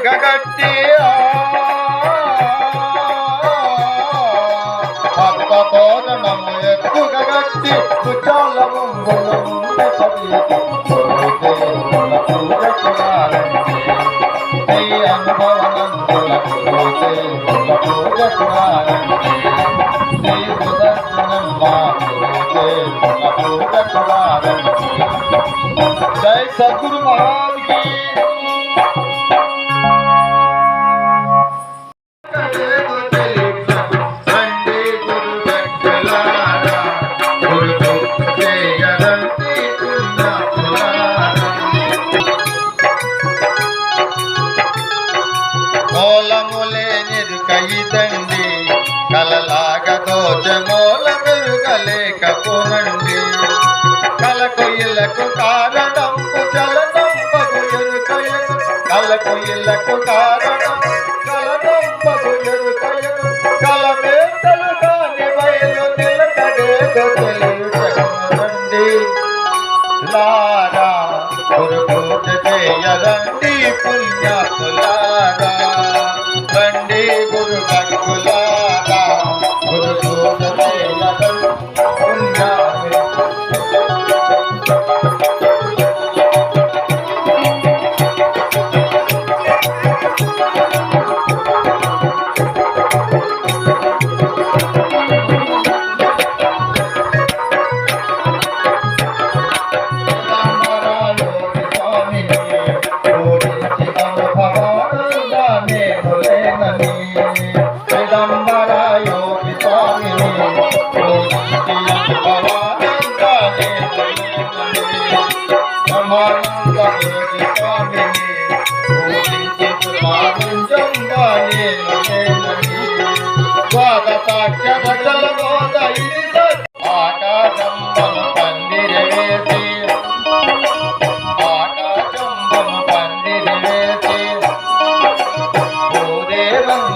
கருக கட்டியா பத்மபோரணம் எத்துக கட்டி குச்சாலமும் அனுபவனம் ஜெய் சத்குரு కలలాగా దోచ మూల మెరుగలేకపోనండి కలకు ఇలకు కారణంపు చలనంపగు ఎరుకయను కలకు ఇలకు కారణం చలనంపగు ఎరుకయను కలమేతలు కాని బయలు నిలకడేదో తెలియటండి లారా చేయరండి పుణ్యాతులారా బ్రహ్మానంద స్వామిని ఆకాశం పందిరి వేసి ఆకాశం పందిరి వేసి ఓ దేవం